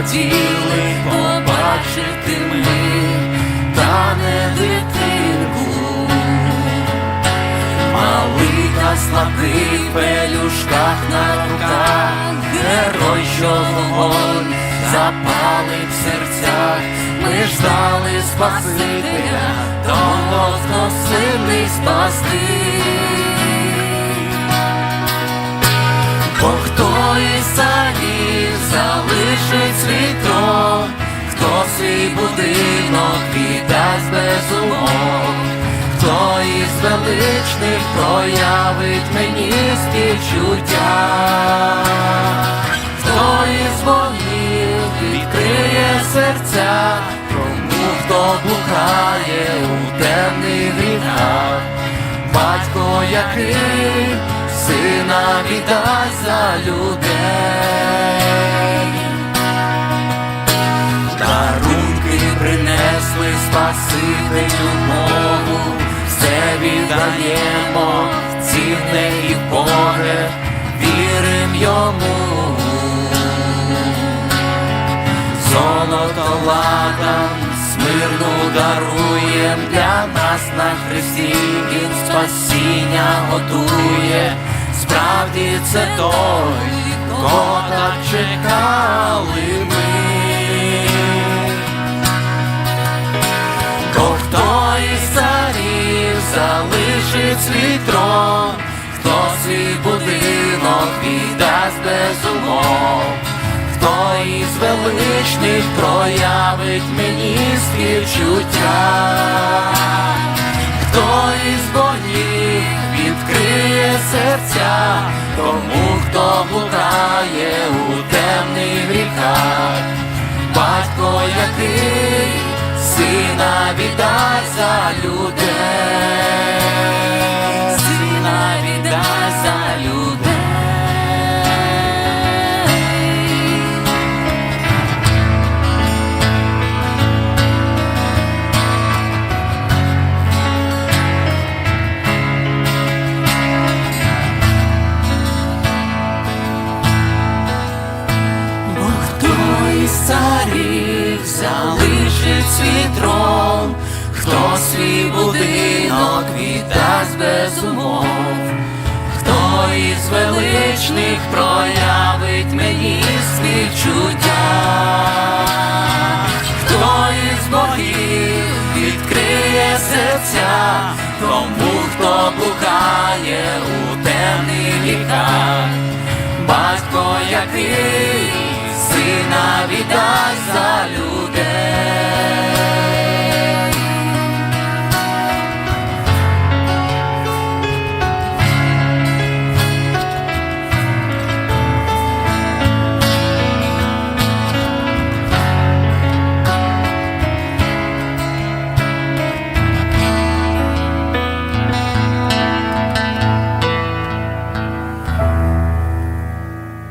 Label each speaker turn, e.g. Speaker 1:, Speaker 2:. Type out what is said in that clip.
Speaker 1: хотіли побачити ми, та не дитинку, малий та слабий в пелюшках на руках, герой, що вогонь запалить в серцях, ми ждали Спасителя, того, хто спасти. Залишить свій трон, хто свій будинок віддасть без умов, хто із величних проявить мені співчуття, хто із богів відкриє серця, тому хто блукає у темних гріхах, батько який сина віддасть за людей. Спасителю Богу, все віддаємо, цінне і Боге, вірим йому. Золото ладан, смирну даруєм для нас на хресті, він спасіння готує, справді це той, кого так чекали залишить свій трон, хто свій будинок віддасть без умов, хто із величних проявить мені співчуття, хто із богів відкриє серця, тому хто блукає у темних гріхах, батько який сина віддасть за людей, залишить свій трон, хто свій будинок віддасть без умов, хто із величних проявить мені співчуття, хто із богів відкриє серця, тому хто блукає у темних віках батько який сина віддасть за людей.